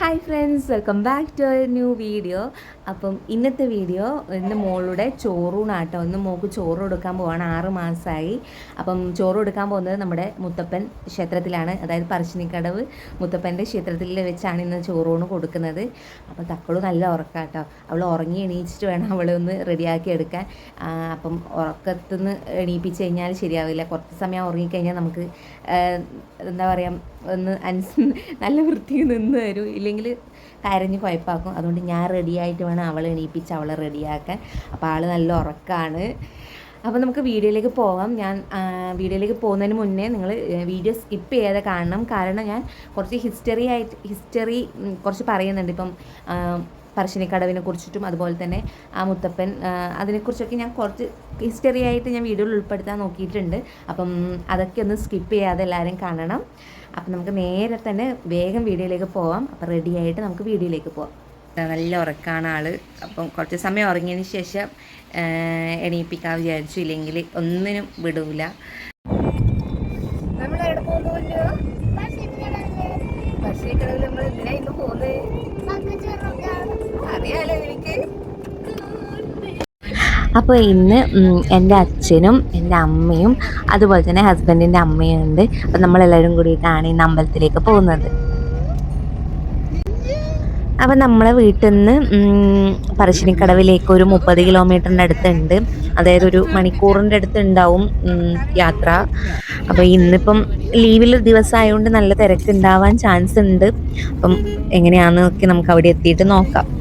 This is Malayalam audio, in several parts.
Hi friends welcome back to new video. അപ്പം ഇന്നത്തെ വീഡിയോ ഇന്ന് മോളുടെ ചോറൂണാട്ടോ. ഇന്ന് മോൾക്ക് ചോറ് കൊടുക്കാൻ പോവാണ് ആറ് മാസമായി അപ്പം ചോറ് കൊടുക്കാൻ പോകുന്നത് നമ്മുടെ മുത്തപ്പൻ ക്ഷേത്രത്തിലാണ് അതായത് പറശ്ശിനിക്കടവ് മുത്തപ്പന്റെ ക്ഷേത്രത്തിൽ വെച്ചാണ് ഇന്ന് ചോറൂണ് കൊടുക്കുന്നത്. അപ്പം തക്കൾ നല്ല ഉറക്കാട്ടോ. അവൾ ഉറങ്ങി എണീച്ചിട്ട് വേണം അവളെ ഒന്ന് റെഡിയാക്കി എടുക്കാൻ. അപ്പം ഉറക്കത്തുനിന്ന് എണീപ്പിച്ച് കഴിഞ്ഞാൽ ശരിയാവില്ല. കുറച്ച് സമയം ഉറങ്ങിക്കഴിഞ്ഞാൽ നമുക്ക് എന്താ പറയുക ഒന്ന് അനുസ നല്ല വൃത്തിയിൽ നിന്ന് തരും ഇല്ലെങ്കിൽ കരഞ്ഞ് കുഴപ്പാക്കും അതുകൊണ്ട് ഞാൻ റെഡിയായിട്ട് വേണം അവളെ എണീപ്പിച്ച് അവളെ റെഡിയാക്കാൻ അപ്പോൾ ആൾ നല്ല ഉറക്കമാണ് അപ്പോൾ നമുക്ക് വീഡിയോയിലേക്ക് പോകാം ഞാൻ വീഡിയോയിലേക്ക് പോകുന്നതിന് മുന്നേ നിങ്ങൾ വീഡിയോ സ്കിപ്പ് ചെയ്യാതെ കാണണം. കാരണം ഞാൻ കുറച്ച് ഹിസ്റ്ററി ആയിട്ട് ഹിസ്റ്ററി കുറച്ച് പറയുന്നുണ്ട്. ഇപ്പം പറശ്ശിനിക്കടവിനെ കുറിച്ചിട്ടും അതുപോലെ തന്നെ ആ മുത്തപ്പൻ അതിനെക്കുറിച്ചൊക്കെ ഞാൻ കുറച്ച് ഹിസ്റ്ററി ആയിട്ട് ഞാൻ വീഡിയോയിൽ ഉൾപ്പെടുത്താൻ നോക്കിയിട്ടുണ്ട്. അപ്പം അതൊക്കെ ഒന്ന് സ്കിപ്പ് ചെയ്യാതെ എല്ലാവരും കാണണം. അപ്പം നമുക്ക് നേരെ തന്നെ വേഗം വീഡിയോയിലേക്ക് പോവാം. അപ്പം റെഡി ആയിട്ട് നമുക്ക് വീഡിയോയിലേക്ക് പോവാം. നല്ല ഉറക്കമാണ് ആൾ. അപ്പം കുറച്ച് സമയം ഉറങ്ങിയതിന് ശേഷം എണീപ്പിക്കാൻ വിചാരിച്ചു. ഇല്ലെങ്കിൽ ഒന്നിനും വിടൂല. നമ്മൾ എവിടെ അപ്പോൾ ഇന്ന് എന്റെ അച്ഛനും എന്റെ അമ്മയും അതുപോലെ തന്നെ ഹസ്ബൻഡിന്റെ അമ്മയും ഉണ്ട് അപ്പം നമ്മളെല്ലാവരും കൂടിയിട്ടാണ് ഇന്ന് അമ്പലത്തിലേക്ക് പോകുന്നത്. അപ്പം നമ്മളെ വീട്ടിൽ നിന്ന് പറശ്ശിനിക്കടവിലേക്ക് ഒരു മുപ്പത് കിലോമീറ്ററിന്റെ അടുത്തുണ്ട്. അതായത് ഒരു മണിക്കൂറിന്റെ അടുത്ത് ഉണ്ടാവും യാത്ര. അപ്പോൾ ഇന്നിപ്പം ലീവിൽ ദിവസമായതുകൊണ്ട് നല്ല തിരക്ക് ഉണ്ടാവാൻ ചാൻസ് ഉണ്ട് അപ്പം എങ്ങനെയാണെന്നൊക്കെ നമുക്ക് അവിടെ എത്തിയിട്ട് നോക്കാം.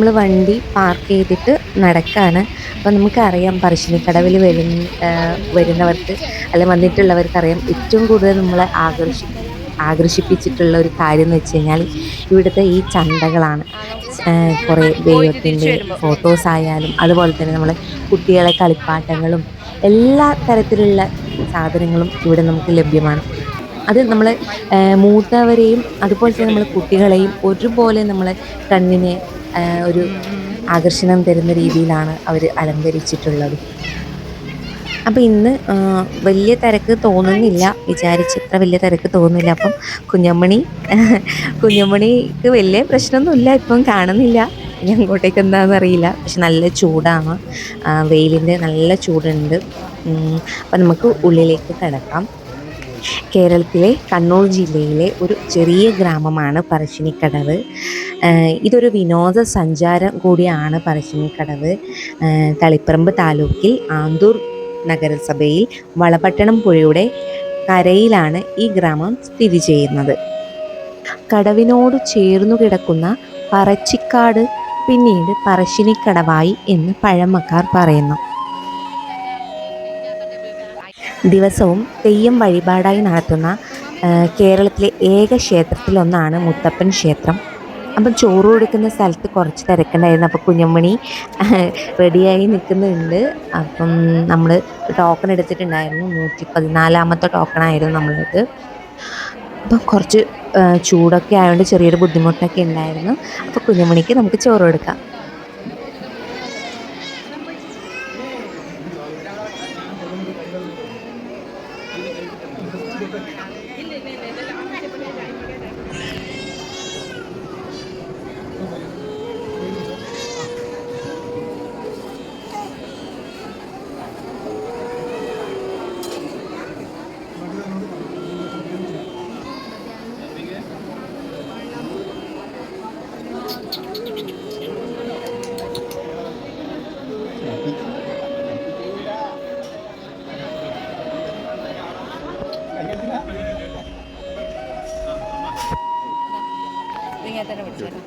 നമ്മൾ വണ്ടി പാർക്ക് ചെയ്തിട്ട് നടക്കാണ്. അപ്പം നമുക്കറിയാം പറശ്ശിനിക്കടവിൽ വരുന്ന വരുന്നവർക്ക് അല്ലെ വന്നിട്ടുള്ളവർക്കറിയാം ഏറ്റവും കൂടുതൽ നമ്മളെ ആകർഷി ആകർഷിപ്പിച്ചിട്ടുള്ള ഒരു കാര്യം എന്ന് വെച്ച് കഴിഞ്ഞാൽ ഇവിടുത്തെ ഈ ചന്തകളാണ്. കുറേ ദൈവത്തിന്റെ ഫോട്ടോസ് ആയാലും അതുപോലെ തന്നെ നമ്മളെ കുട്ടികളെ കളിപ്പാട്ടങ്ങളും എല്ലാ തരത്തിലുള്ള സാധനങ്ങളും ഇവിടെ നമുക്ക് ലഭ്യമാണ്. അത് നമ്മൾ മൂത്തവരെയും അതുപോലെ തന്നെ നമ്മൾ കുട്ടികളെയും ഒരുപോലെ നമ്മളെ കണ്ണിനെ ഒരു ആകർഷണം തരുന്ന രീതിയിലാണ് അവർ അലങ്കരിച്ചിട്ടുള്ളത്. അപ്പോൾ ഇന്ന് വലിയ തിരക്ക് തോന്നുന്നില്ല. വിചാരിച്ചത്ര വലിയ തിരക്ക് തോന്നുന്നില്ല. അപ്പം കുഞ്ഞമ്മണി കുഞ്ഞമ്മണിക്ക് വലിയ പ്രശ്നമൊന്നുമില്ല. ഇപ്പം കാണുന്നില്ല. ഇനി അങ്ങോട്ടേക്ക് എന്താണെന്ന് അറിയില്ല. പക്ഷെ നല്ല ചൂടാണ്. വെയിലിന്റെ നല്ല ചൂടുണ്ട്. അപ്പം നമുക്ക് ഉള്ളിലേക്ക് കിടക്കാം. കേരളത്തിലെ കണ്ണൂർ ജില്ലയിലെ ഒരു ചെറിയ ഗ്രാമമാണ് പറശ്ശിനിക്കടവ്. ഇതൊരു വിനോദസഞ്ചാരം കൂടിയാണ് പറശ്ശിനിക്കടവ്. തളിപ്പറമ്പ് താലൂക്കിൽ ആന്തൂർ നഗരസഭയിൽ വളപട്ടണം പുഴയുടെ കരയിലാണ് ഈ ഗ്രാമം സ്ഥിതി ചെയ്യുന്നത്. കടവിനോട് ചേർന്നു കിടക്കുന്ന പറച്ചിക്കാട് പിന്നീട് പറശ്ശിനിക്കടവായി എന്ന് പഴമക്കാർ പറയുന്നു. ദിവസവും തെയ്യം വഴിപാടായി നടത്തുന്ന കേരളത്തിലെ ഏക ക്ഷേത്രത്തിലൊന്നാണ് മുത്തപ്പൻ ക്ഷേത്രം. അപ്പം ചോറ് കൊടുക്കുന്ന സ്ഥലത്ത് കുറച്ച് തിരക്കുണ്ടായിരുന്നു. അപ്പോൾ കുഞ്ഞമ്മണി റെഡിയായി നിൽക്കുന്നുണ്ട്. അപ്പം നമ്മൾ ടോക്കൺ എടുത്തിട്ടുണ്ടായിരുന്നു. നൂറ്റി പതിനാലാമത്തെ ടോക്കണായിരുന്നു നമ്മളത്. അപ്പം കുറച്ച് ചൂടൊക്കെ ആയതുകൊണ്ട് ചെറിയൊരു ബുദ്ധിമുട്ടൊക്കെ ഉണ്ടായിരുന്നു. അപ്പോൾ കുഞ്ഞമ്മണിക്ക് നമുക്ക് ചോറ് കൊടുക്കാം. തന്നെ പഠിച്ചേക്കാം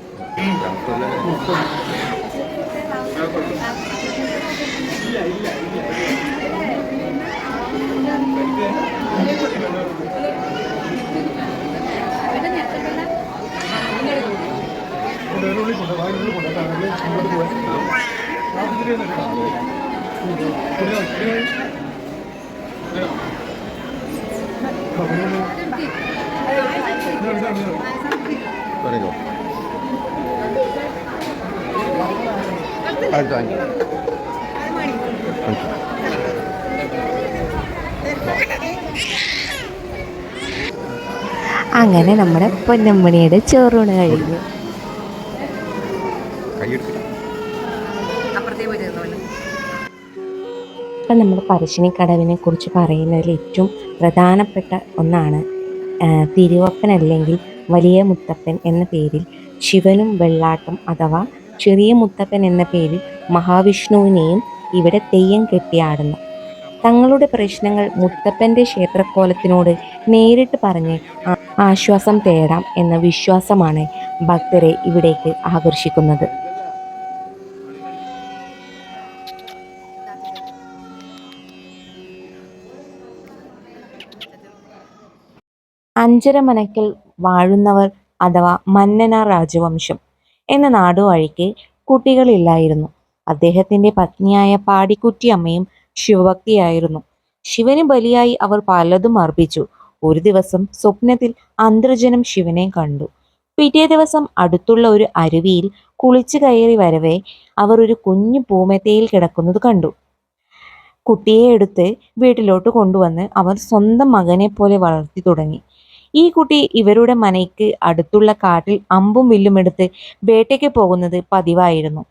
Thank you. അങ്ങനെ നമ്മുടെ പൊന്നമ്മണിയുടെ ചോറൂണ് കഴിഞ്ഞു. ഇപ്പം നമ്മൾ പരശ്ശിനി കടവിനെ കുറിച്ച് പറയുന്നതിൽ ഏറ്റവും പ്രധാനപ്പെട്ട ഒന്നാണ് തിരുവപ്പനല്ലെങ്കിൽ വലിയ മുത്തപ്പൻ എന്ന പേരിൽ ശിവനും വെള്ളാട്ടം അഥവാ ചെറിയ മുത്തപ്പൻ എന്ന പേരിൽ മഹാവിഷ്ണുവിനെയും ഇവിടെ തെയ്യം കെട്ടിയാടുന്നു. തങ്ങളുടെ പ്രശ്നങ്ങൾ മുത്തപ്പന്റെ ക്ഷേത്രക്കോലത്തിനോട് നേരിട്ട് പറഞ്ഞ് ആശ്വാസം തേടാം എന്ന വിശ്വാസമാണ് ഭക്തരെ ഇവിടേക്ക് ആകർഷിക്കുന്നത്. അഞ്ചരമനക്കൽ വാഴുന്നവർ അഥവാ മന്നന രാജവംശം എന്ന നാടുവഴിക്ക് കുട്ടികളില്ലായിരുന്നു. അദ്ദേഹത്തിന്റെ പത്നിയായ പാടിക്കുറ്റിയമ്മയും ശിവഭക്തിയായിരുന്നു. ശിവന് ബലിയായി അവർ പലതും അർപ്പിച്ചു. ഒരു ദിവസം സ്വപ്നത്തിൽ അന്തർജനം ശിവനെ കണ്ടു. പിറ്റേ ദിവസം അടുത്തുള്ള ഒരു അരുവിയിൽ കുളിച്ചു കയറി വരവേ അവർ ഒരു കുഞ്ഞു പൂമെത്തയിൽ കിടക്കുന്നത് കണ്ടു. കുട്ടിയെ എടുത്ത് വീട്ടിലോട്ട് കൊണ്ടുവന്ന് അവർ സ്വന്തം മകനെ പോലെ വളർത്തി തുടങ്ങി. ഈ കുട്ടി ഇവരുടെ മനയ്ക്ക് അടുത്തുള്ള കാട്ടിൽ അമ്പും വില്ലും എടുത്ത് വേട്ടയ്ക്ക് പോകുന്നത് പതിവായിരുന്നു.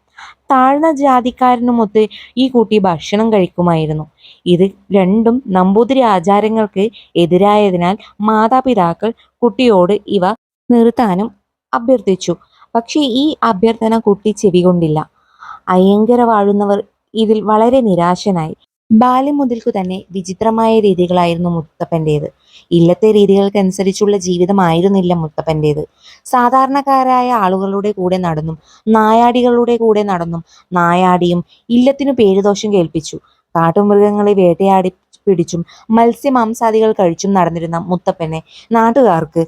താഴ്ന്ന ജാതിക്കാരനുമൊത്ത് ഈ കുട്ടി ഭക്ഷണം കഴിക്കുമായിരുന്നു. ഇത് രണ്ടും നമ്പൂതിരി ആചാരങ്ങൾക്ക് എതിരായതിനാൽ മാതാപിതാക്കൾ കുട്ടിയോട് ഇവ നിർത്താനും അഭ്യർത്ഥിച്ചു. പക്ഷേ ഈ അഭ്യർത്ഥന കുട്ടി ചെവികൊണ്ടില്ല അയ്യങ്കര വാഴുന്നവർ ഇതിൽ വളരെ നിരാശനായി. ബാല്യം മുതൽക്കു തന്നെ വിചിത്രമായ രീതികളായിരുന്നു മുത്തപ്പന്റേത് ഇല്ലത്തെ രീതികൾക്കനുസരിച്ചുള്ള ജീവിതമായിരുന്നില്ല മുത്തപ്പന്റേത് സാധാരണക്കാരായ ആളുകളുടെ കൂടെ നടന്നും നായാടികളുടെ കൂടെ നടന്നും നായാടിയും ഇല്ലത്തിനു പേരുദോഷം കേൾപ്പിച്ചു. കാട്ടുമൃഗങ്ങളെ വേട്ടയാടി പിടിച്ചും മത്സ്യമാംസാദികൾ കഴിച്ചും നടന്നിരുന്ന മുത്തപ്പനെ നാട്ടുകാർക്ക്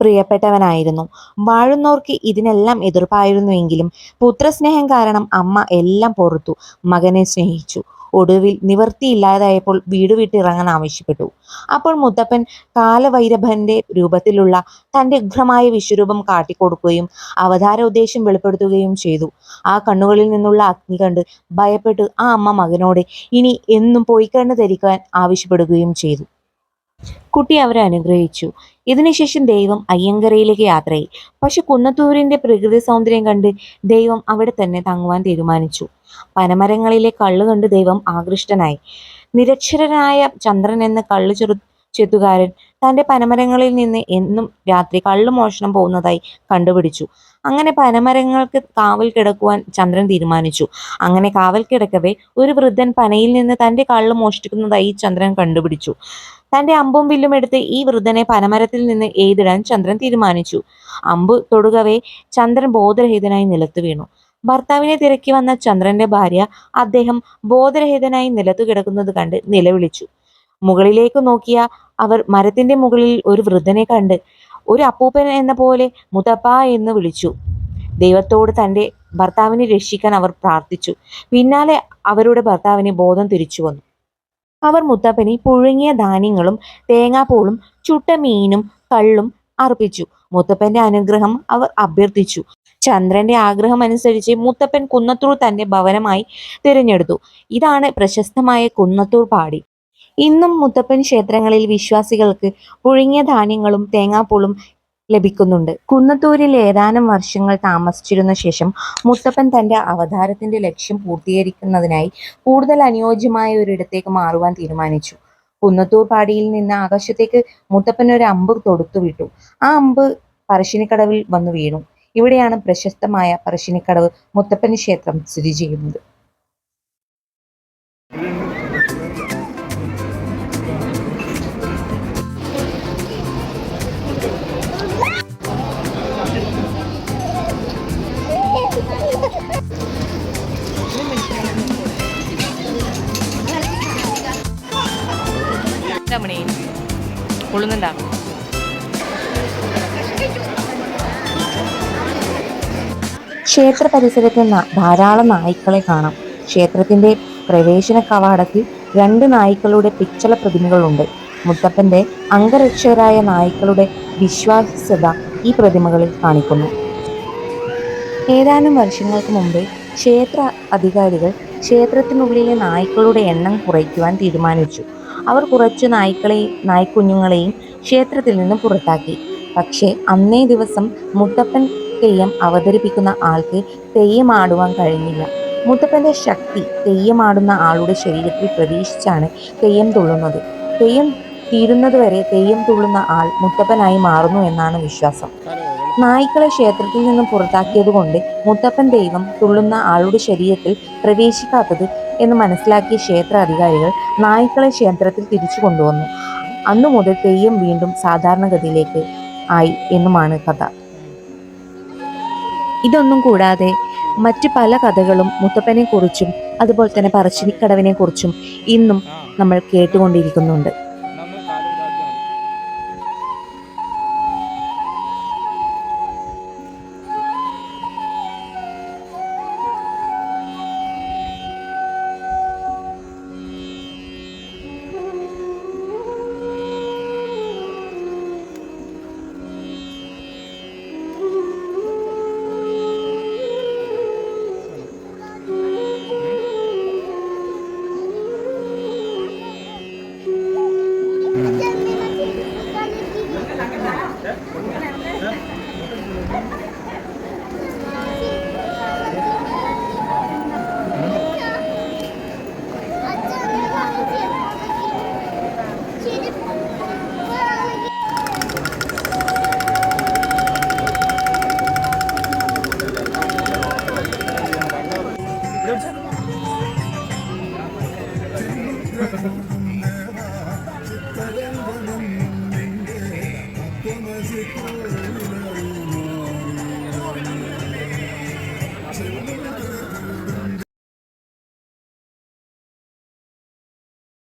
പ്രിയപ്പെട്ടവനായിരുന്നു. വാഴുന്നവർക്ക് ഇതിനെല്ലാം എതിർപ്പായിരുന്നുവെങ്കിലും പുത്രസ്നേഹം കാരണം അമ്മ എല്ലാം പൊറുത്തു. മകനെ സ്നേഹിച്ചു. ഒടുവിൽ നിവർത്തിയില്ലാതായപ്പോൾ വീട് വിട്ടിറങ്ങാൻ ആവശ്യപ്പെട്ടു. അപ്പോൾ മുത്തപ്പൻ കാലവൈരഭന്റെ രൂപത്തിലുള്ള തന്റെ ഉഗ്രമായ വിശ്വരൂപം കാട്ടിക്കൊടുക്കുകയും അവതാര ഉദ്ദേശം വെളിപ്പെടുത്തുകയും ചെയ്തു. ആ കണ്ണുകളിൽ നിന്നുള്ള അഗ്നി കണ്ട് ഭയപ്പെട്ട് ആ അമ്മ മകനോട് ഇനി എന്നും പോയിക്കണ്ണ് ധരിക്കാൻ ആവശ്യപ്പെടുകയും ചെയ്തു. കുട്ടി അവരെ അനുഗ്രഹിച്ചു. ഇതിനുശേഷം ദൈവം അയ്യങ്കരയിലേക്ക് യാത്രയായി. പക്ഷെ കുന്നത്തൂരിന്റെ പ്രകൃതി സൗന്ദര്യം കണ്ട് ദൈവം അവിടെ തന്നെ തങ്ങുവാൻ തീരുമാനിച്ചു. പനമരങ്ങളിലെ കള്ളു കണ്ട് ദൈവം ആകൃഷ്ടനായി. നിരക്ഷരനായ ചന്ദ്രൻ എന്ന കള്ളു ചെറു ചെത്തുകാരൻ തന്റെ പനമരങ്ങളിൽ നിന്ന് എന്നും രാത്രി കള്ളു മോഷണം പോകുന്നതായി കണ്ടുപിടിച്ചു. അങ്ങനെ പനമരങ്ങൾക്ക് കാവൽ കിടക്കുവാൻ ചന്ദ്രൻ തീരുമാനിച്ചു. അങ്ങനെ കാവൽ കിടക്കവേ ഒരു വൃദ്ധൻ പനയിൽ നിന്ന് തന്റെ കള്ളു മോഷ്ടിക്കുന്നതായി ചന്ദ്രൻ കണ്ടുപിടിച്ചു. തന്റെ അമ്പും വില്ലും എടുത്ത് ഈ വൃദ്ധനെ പനമരത്തിൽ നിന്ന് എഴുതിടാൻ ചന്ദ്രൻ തീരുമാനിച്ചു. അമ്പ് തൊടുകവേ ചന്ദ്രൻ ബോധരഹിതനായി നിലത്ത് വീണു. ഭർത്താവിനെ തിരക്കി വന്ന ചന്ദ്രന്റെ ഭാര്യ അദ്ദേഹം ബോധരഹിതനായി നിലത്തു കിടക്കുന്നത് കണ്ട് നിലവിളിച്ചു. മുകളിലേക്ക് നോക്കിയ അവർ മരത്തിന്റെ മുകളിൽ ഒരു വൃദ്ധനെ കണ്ട് ഒരു അപ്പൂപ്പൻ എന്ന പോലെ മുത്തപ്പ എന്ന് വിളിച്ചു. ദൈവത്തോട് തന്റെ ഭർത്താവിനെ രക്ഷിക്കാൻ അവർ പ്രാർത്ഥിച്ചു. പിന്നാലെ അവരുടെ ഭർത്താവിന് ബോധം തിരിച്ചു വന്നു. അവർ മുത്തപ്പനെ പുഴുങ്ങിയ ധാന്യങ്ങളും തേങ്ങാപ്പൂളും ചുട്ട മീനും കള്ളും അർപ്പിച്ചു. മുത്തപ്പന്റെ അനുഗ്രഹം അവർ അഭ്യർത്ഥിച്ചു. ചന്ദ്രന്റെ ആഗ്രഹം അനുസരിച്ച് മുത്തപ്പൻ കുന്നത്തൂർ തന്റെ ഭവനമായി തിരഞ്ഞെടുത്തു. ഇതാണ് പ്രശസ്തമായ കുന്നത്തൂർ പാടി. ഇന്നും മുത്തപ്പൻ ക്ഷേത്രങ്ങളിൽ വിശ്വാസികൾക്ക് പുഴുങ്ങിയ ധാന്യങ്ങളും തേങ്ങാപ്പൂളും ലഭിക്കുന്നുണ്ട്. കുന്നത്തൂരിൽ ഏതാനും വർഷങ്ങൾ താമസിച്ചിരുന്ന ശേഷം മുത്തപ്പൻ തന്റെ അവതാരത്തിന്റെ ലക്ഷ്യം പൂർത്തീകരിക്കുന്നതിനായി കൂടുതൽ അനുയോജ്യമായ ഒരിടത്തേക്ക് മാറുവാൻ തീരുമാനിച്ചു. കുന്നത്തൂർ പാടിയിൽ നിന്ന് ആകാശത്തേക്ക് മുത്തപ്പൻ ഒരു അമ്പ് തൊടുത്തു വിട്ടു ആ അമ്പ് പറശ്ശിനിക്കടവിൽ വന്നു വീണു. ഇവിടെയാണ് പ്രശസ്തമായ പറശ്ശിനിക്കടവ് മുത്തപ്പൻ ക്ഷേത്രം സ്ഥിതി ചെയ്യുന്നത്. കൊള്ളുന്നുണ്ടാ? ക്ഷേത്ര പരിസരത്ത് ധാരാളം നായ്ക്കളെ കാണാം. ക്ഷേത്രത്തിന്റെ പ്രവേശന കവാടത്തിൽ രണ്ട് നായ്ക്കളുടെ പിച്ചള പ്രതിമകളുണ്ട്. മുത്തപ്പന്റെ അംഗരക്ഷകരായ നായ്ക്കളുടെ വിശ്വാസ്യത ഈ പ്രതിമകളിൽ കാണിക്കുന്നു. ഏതാനും വർഷങ്ങൾക്ക് മുമ്പ് ക്ഷേത്ര അധികാരികൾ ക്ഷേത്രത്തിനുള്ളിലെ നായ്ക്കളുടെ എണ്ണം കുറയ്ക്കുവാൻ തീരുമാനിച്ചു. അവർ കുറച്ച് നായ്ക്കളെ നായ്ക്കുഞ്ഞുങ്ങളെയും ക്ഷേത്രത്തിൽ നിന്ന് പുറത്താക്കി. പക്ഷേ അന്നേ ദിവസം മുത്തപ്പൻ തെയ്യം അവതരിപ്പിക്കുന്ന ആൾക്ക് തെയ്യമാടുവാൻ കഴിഞ്ഞില്ല. മുത്തപ്പന്റെ ശക്തി തെയ്യമാടുന്ന ആളുടെ ശരീരത്തിൽ പ്രവേശിച്ചാണ് തെയ്യം തുള്ളുന്നത്. തെയ്യം തീരുന്നതുവരെ തെയ്യം തുള്ളുന്ന ആൾ മുത്തപ്പനായി മാറുന്നു എന്നാണ് വിശ്വാസം. നായ്ക്കളെ ക്ഷേത്രത്തിൽ നിന്നും പുറത്താക്കിയതുകൊണ്ട് മുത്തപ്പൻ ദൈവം തുള്ളുന്ന ആളുടെ ശരീരത്തിൽ പ്രവേശിക്കാത്തത് എന്ന് മനസ്സിലാക്കിയ ക്ഷേത്ര അധികാരികൾ നായ്ക്കളെ ക്ഷേത്രത്തിൽ തിരിച്ചു കൊണ്ടുവന്നു. അന്നു മുതൽ തെയ്യം വീണ്ടും സാധാരണഗതിയിലേക്ക് ആയി എന്നുമാണ് കഥ. ഇതൊന്നും കൂടാതെ മറ്റ് പല കഥകളും മുത്തപ്പനെക്കുറിച്ചും അതുപോലെ തന്നെ പറശ്ശിനിക്കടവിനെക്കുറിച്ചും ഇന്നും നമ്മൾ കേട്ടുകൊണ്ടിരിക്കുന്നുണ്ട്. ഇവിടെ